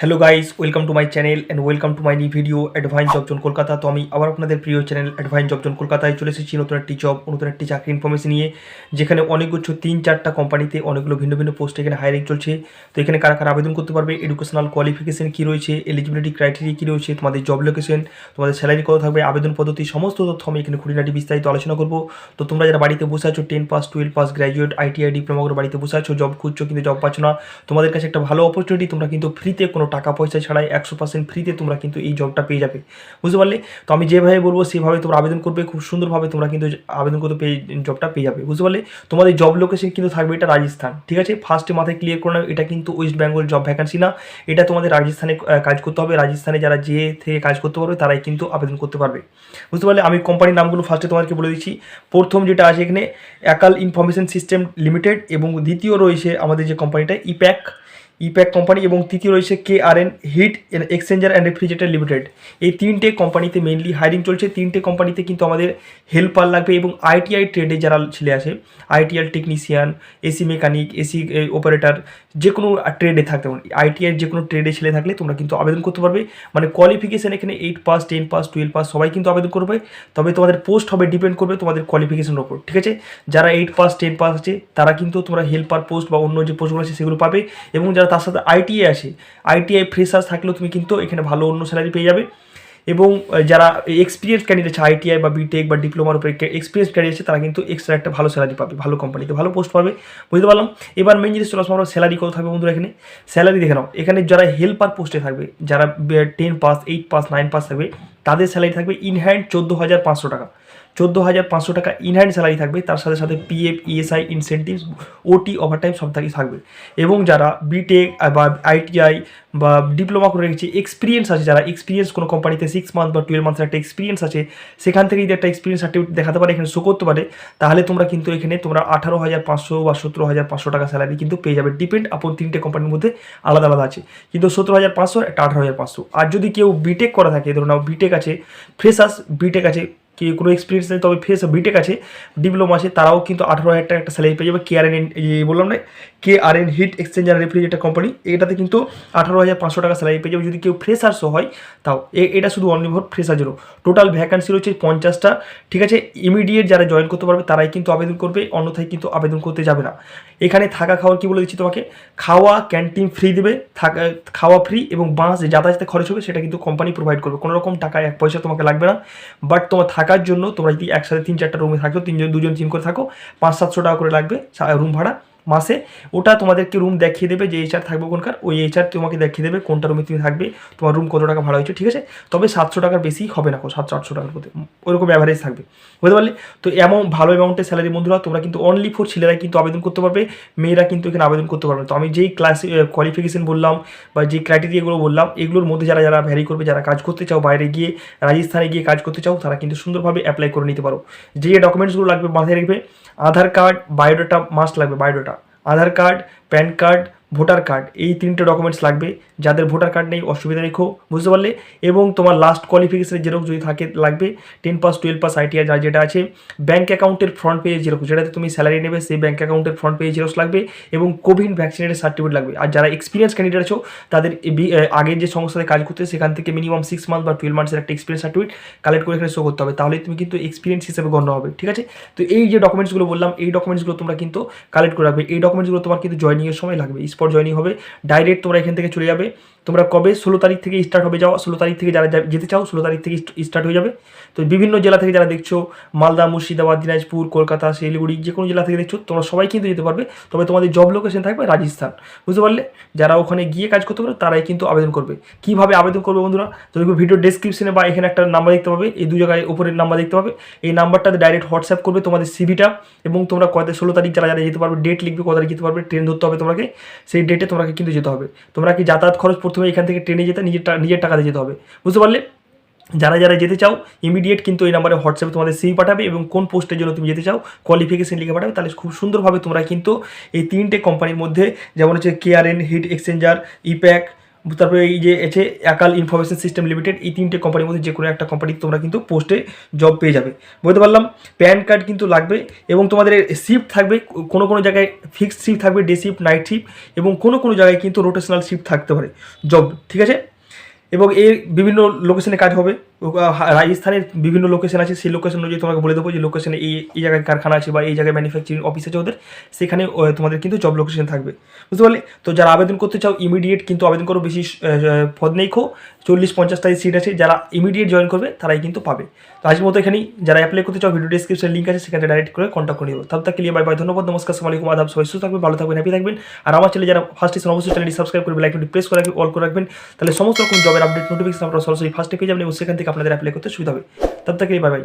Hello guys welcome to my channel and welcome to my new video Advine job zone Kolkata তো আমি আবার আপনাদের প্রিয় channel অ্যাডভাইন job zone কলকাতায় চলে এসেছি নতুন একটি জব নতুন একটি চাকরি ইনফরমেশন নিয়ে, যেখানে অনেকগুচ্ছ তিন চারটা কোম্পানিতে অনেকগুলো ভিন্ন ভিন্ন পোস্টে এখানে হায়ারিং চলছে। তো এখানে কারা কারা আবেদন করতে পারবে এডুকেশনাল কোয়ালিফিকেশন কী রয়েছে এলিজিবিলিটি ক্রাইটেরিয়া কী রয়েছে, তোমাদের জব লোকেশন তোমাদের স্যালারি কত থাকবে, আবেদন পদ্ধতি, সমস্ত তথ্য আমি এখানে খুঁটিনাটি বিস্তারিত আলোচনা করব। তো তোমরা যারা বাড়িতে বসে আছো ten pass twelve pass graduate ITI diploma করে বাড়িতে বসে আছো জব খুঁজছো কিন্তু জব পাচ্ছ না, তোমাদের কাছে একটা ভালো অপরচুনিটি তোমরা কিন্তু ফ্রিতে কোনো টাকা পয়সা ছাড়াই একশো পার্সেন্ট ফ্রিতে তোমরা কিন্তু এই জবটা পেয়ে যাবে। বুঝতে পারলে? তো আমি যেভাবে বলব, সেভাবে তোমরা আবেদন করবে, খুব সুন্দরভাবে তোমরা কিন্তু আবেদন করতে পেয়ে জবটা পেয়ে যাবে। বুঝতে পারলে? তোমাদের জব লোকেশন কিন্তু থাকবে এটা রাজস্থান, ঠিক আছে? ফার্স্টে মাথায় ক্লিয়ার করে এটা কিন্তু ওয়েস্ট বেঙ্গল জব ভ্যাকান্সি না। এটা তোমাদের রাজস্থানে কাজ করতে হবে। রাজস্থানে যারা যে থেকে কাজ করতে পারবে, তারাই কিন্তু আবেদন করতে পারবে। বুঝতে পারলে? আমি কোম্পানির নামগুলো ফার্স্টে তোমাদেরকে বলে দিচ্ছি। প্রথম যেটা আছে এখানে অ্যাকাল ইনফরমেশন সিস্টেম লিমিটেড এবং দ্বিতীয় রয়েছে আমাদের যে কোম্পানিটা ইপ্যাক ইপ্যাক কোম্পানি এবং তৃতীয় রয়েছে K R N heat exchanger and refrigerator limited. এই তিনটে কোম্পানিতে মেনলি হায়ারিং চলছে। তিনটে কোম্পানিতে কিন্তু আমাদের হেল্পার লাগবে এবং আইটিআই ট্রেডে যারা ছেলে আছে ITI technician AC mechanic AC operator যে কোনো ট্রেডে থাকতে পারে আইটিআই যে কোনো ট্রেডে ছেলে থাকলে তোমরা কিন্তু আবেদন করতে পারবে। মানে কোয়ালিফিকেশান এখানে eight pass ten pass twelve pass সবাই কিন্তু আবেদন করবে। তবে তোমাদের পোস্ট হবে ডিপেন্ড করবে তোমাদের কোয়ালিফিকেশনের ওপর, ঠিক আছে? যারা এইট পাস টেন পাস আছে, তারা কিন্তু তোমরা হেল্পার পোস্ট বা অন্য যে পোস্টগুলো আছে সেগুলো পাবে এবং যারা তার সাথে আইটিআই আছে আইটিআই ফ্রেশার থাকলেও তুমি কিন্তু এখানে ভালো অন্য স্যালারি পেয়ে যাবে। এবং যারা এক্সপিরিয়েন্স ক্যান্ডিডেট আছে আইটিআই বা বিটেক বা ডিপ্লোমার উপরে এক্সপিরিয়েন্স ক্যান্ডিডেট আছে, তারা কিন্তু এক্সট্রা একটা ভালো স্যালারি পাবে, ভালো কোম্পানিতে ভালো পোস্ট পাবে। বুঝতে পারলাম? এবার মেন জিনিস চলে আসব আমরা স্যালারি কত থাকবে বন্ধুরা এখানে? স্যালারি দেখে নাও। এখানে যারা হেল্পার পোস্টে থাকবে, যারা ten pass eight pass nine pass থাকবে, তাদের স্যালারি থাকবে ইন হ্যান্ড চোদ্দ হাজার পাঁচশো টাকা। চোদ্দ হাজার পাঁচশো টাকা ইনহ্যান্ড স্যালারি থাকবে, তার সাথে সাথে PF ESI incentives OT overtime সব থাকি থাকবে। এবং যারা বিটেক বা আইটিআই বা ডিপ্লোমা করে রেখেছে এক্সপিরিয়েন্স আছে, যারা এক্সপিরিয়েন্স কোনো কোম্পানিতে সিক্স মান্থ বা টুয়েলভ মান্থের একটা এক্সপিরিয়েন্স আছে, সেখান থেকে যদি একটা এক্সপিরিয়েন্স সার্টিফিকেট দেখাতে পারে, এখানে শো করতে পারে, তাহলে তোমরা কিন্তু এখানে তোমরা আঠারো হাজার পাঁচশো বা সতেরো হাজার পাঁচশো টাকা স্যালারি কিন্তু পেয়ে যাবে। ডিপেন্ড আপন তিনটে কোম্পানির মধ্যে আলাদা আলাদা আছে। কিন্তু সতেরো হাজার পাঁচশো একটা আঠারো হাজার পাঁচশো। আর যদি কেউ বিটেক করা থাকে ধরুন নাও বিটেক আছে ফ্রেশার্স বিটেক আছে কি কোনো এক্সপিরিয়েন্স নেই, তবে ফেস বিটেক আছে ডিপ্লোমা আছে, তারাও কিন্তু আঠারো হাজার টাকা একটা স্যালারি পেয়ে যাবে কে আর এন বললাম না K R N heat exchanger refrigerator company এটাতে কিন্তু আঠারো হাজার পাঁচশো টাকা স্যালারি পেয়ে যাবে, যদি কেউ ফ্রেশার্সও হয়, তাও এটা শুধু অনলিভর ফ্রেশার্সেরও টোটাল ভ্যাকান্সি রয়েছে পঞ্চাশটা, ঠিক আছে? ইমিডিয়েট যারা জয়েন করতে পারবে, তারাই কিন্তু আবেদন করবে, অন্যথায় কিন্তু আবেদন করতে যাবে না। এখানে থাকা খাওয়ার কি বলে দিচ্ছি তোমাকে? খাওয়া ক্যান্টিন ফ্রি দেবে, থাকা, খাওয়া ফ্রি এবং বাস যাতায়াতে খরচ হবে, সেটা কিন্তু কোম্পানি প্রোভাইড করবে। কোনো রকম টাকা এক পয়সা তোমাকে লাগবে না বাট তোমার থাকার জন্য তোমরা যদি একসাথে তিন চারটা রুমে থাকো, তিনজন, দুজন তিন করে থাকো, পাঁচ, সাতশো টাকা করে লাগবে রুম ভাড়া। মাসে, ওটা তোমাদেরকে রুম দেখিয়ে দেবে যে এইচআর থাকবে কোনকার, ওই এইচআর তোমাকে দেখিয়ে দেবে কোনটা রুমে তুমি থাকবে, তোমার রুম কত টাকা ভাড়া হয়েছে, ঠিক আছে? তবে সাতশো টাকার বেশি হবে না সাতশো, আটশো টাকার মধ্যে ওইরকম অ্যাভারেজ থাকবে, বুঝতে পারলে? তো এমন ভালো অ্যামাউন্টের স্যালারি বন্ধুরা, তোমরা কিন্তু অনলি ফর ছেলেরাই কিন্তু আবেদন করতে পারবে, মেয়েরা কিন্তু এখানে আবেদন করতে পারবে। তো আমি যেই ক্লাস কোয়ালিফিকেশন বললাম বা যে ক্রাইটেরিয়াগুলো বললাম, এগুলোর মধ্যে যারা যারা ভ্যারি করবে, যারা কাজ করতে চাও, বাইরে গিয়ে, রাজস্থানে গিয়ে কাজ করতে চাও, তারা কিন্তু সুন্দরভাবে অ্যাপ্লাই করে নিতে পারো। যে ডকুমেন্টসগুলো লাগবে মাথায় রাখবে আধার কার্ড বায়োডাটা মাস্ট লাগবে biodata Aadhaar card PAN card, voter card, এই তিনটে ডকুমেন্টস লাগবে। যাদের ভোটার কার্ড নেই, অসুবিধা রেখো বুঝতে পারলে? এবং তোমার লাস্ট কোয়ালিফিকেশনের যেরকম যদি থাকে, লাগবে। Ten pass twelve pass ITI যা যেটা আছে ব্যাঙ্ক অ্যাকাউন্টের ফ্রন্ট পেজ যেরকম, যেটাতে তুমি স্যালারি নেবে, সেই ব্যাঙ্ক অ্যাকাউন্টের ফ্রন্ট পেজ জেরক্স লাগবে এবং কোভিড ভ্যাকসিনেটের সার্টিফিকেট লাগবে। আর যারা এক্সপিরিয়েন্স ক্যান্ডিডেট আছো, তাদের আগের যে সংস্থাতে কাজ করতে সেখান থেকে মিনিমাম সিক্স মান্থ বা টুয়েলভ মান্থসের একটা এক্সপিরিয়েন্স সার্টিফিকেট কালেক্ট করে এখানে শো করতে হবে। তাহলে তুমি কিন্তু এক্সপিরিয়েন্স হিসেবে গণ্য হবে, ঠিক আছে? তো এই যে ডকুমেন্টসগুলো বললাম, এই ডকুমেন্টসগুলো তোমরা কিন্তু কালেক্ট করে রাখবে। এই ডকুমেন্টসগুলো তোমার কিন্তু জয়নিংয়ের সময় লাগবে। স্পট জয়নিং হবে। ডাইরেক্ট তোমরা এখান থেকে চলে যাবে। তোমরা কবে ষোলো তারিখ থেকে স্টার্ট হবে যাওয়া ষোলো তারিখ থেকে যারা যেতে চাও, ষোলো তারিখ থেকে স্টার্ট হয়ে যাবে। তো বিভিন্ন জেলা থেকে যারা দেখছ, মালদা, মুর্শিদাবাদ, দিনাজপুর, কলকাতা, শিলিগুড়ি, যে কোনো জেলা থেকে দেখছ, তোমরা সবাই কিন্তু যেতে পারবে। তবে তোমাদের জব লোকেশন থাকবে রাজস্থান। বুঝতে পারলে? যারা ওখানে গিয়ে কাজ করতে পারবে তারাই কিন্তু আবেদন করবে। কীভাবে আবেদন করবে বন্ধুরা? তো দেখবে ভিডিও ডেসক্রিপশনে বা এখানে একটা নাম্বার দেখতে পাবে, এই দু জায়গায় উপরের নাম্বার দেখতে পাবে। এই নাম্বারটাতে ডাইরেক্ট হোয়াটসঅ্যাপ করবে তোমাদের সিভিটা এবং তোমরা কত ষোলো তারিখ যারা যারা যেতে পারবে ডেট লিখবে কত তারিখ যেতে পারবে ট্রেন ধরতে হবে তোমাকে। সেই ডেটে তোমাকে কিন্তু যেতে হবে। তোমরা কি যাতায়াত খরচ প্রথমে এখান থেকে ট্রেনে যেতে নিজের নিজের টাকাতে যেতে হবে। বুঝতে পারলে? যারা যারা যেতে চাও ইমিডিয়েট কিন্তু এই নাম্বারে হোয়াটসঅ্যাপে তোমাদের সিভি পাঠাবে এবং কোন পোস্টের জন্য তুমি যেতে চাও কোয়ালিফিকেশন লিখে পাঠাবে, তাহলে খুব সুন্দরভাবে তোমরা কিন্তু এই তিনটে কোম্পানির মধ্যে, যেমন হচ্ছে কেআরএন হিট এক্সচেঞ্জার ইপ্যাক তারপরে এই যে আছে একাল ইনফরমেশন সিস্টেম লিমিটেড এই তিনটে কোম্পানির মধ্যে যে কোনো একটা কোম্পানি তোমরা কিন্তু পোস্টে জব পেয়ে যাবে। বলতে পারলাম? প্যান কার্ড কিন্তু লাগবে এবং তোমাদের শিফট থাকবে, কোনো কোনো জায়গায় ফিক্সড শিফট থাকবে ডে শিফট নাইট শিফট এবং কোনো কোনো জায়গায় কিন্তু রোটেশনাল শিফট থাকতে পারে জব ঠিক আছে? এবং এর বিভিন্ন লোকেশনে কাজ হবে। রাজস্থানের বিভিন্ন লোকেশন আছে। সেই লোকেশন অনুযায়ী তোমাকে বলে দেবো যে লোকেশনে এই এই জায়গায় কারখানা আছে বা এই জায়গায় ম্যানুফ্যাকচারিং অফিস আছে ওদের। সেখানে তোমাদের কিন্তু জব লোকেশন থাকবে। বুঝতে পারলে? তো যারা আবেদন করতে চাও ইমিডিয়েট কিন্তু আবেদন করো বেশি পদ নেই খো। চল্লিশ পঞ্চাশটা সিট আছে। যারা ইমিডিয়েট জয়েন করবে, তারাই কিন্তু পাবে। তো আজকের মতো এখানেই। যারা অ্যাপ্লাই করতে চাও ভিডিও ডিসক্রিপশন লিঙ্ক আছে, সেখানে ডাইরেক্ট করে কন্ট্যাক্ট করে নিও। তব তাকে বাই বাই ধন্যবাদ, নমস্কার সালাম আলাইকুম, আদাব, সবাই সুস্থ থাকবেন, ভালো থাকবেন হ্যাপি থাকবেন। আর আমার চ্যানেল যারা ফার্স্ট এসে অবশ্যই চ্যানেলটি সাবস্ক্রাইব করে লাইকটি প্রেস করে অল করে রাখবেন। তাহলে সমস্ত রকম জবের আপডেট নোটিফিকেশন আপনারা সরাসরি ফার্স্টে পেয়ে যাবেন এবং সেখান থেকে আপনাদের অ্যাপ্লাই করতে সুবিধা হবে। তার থেকে বাই বাই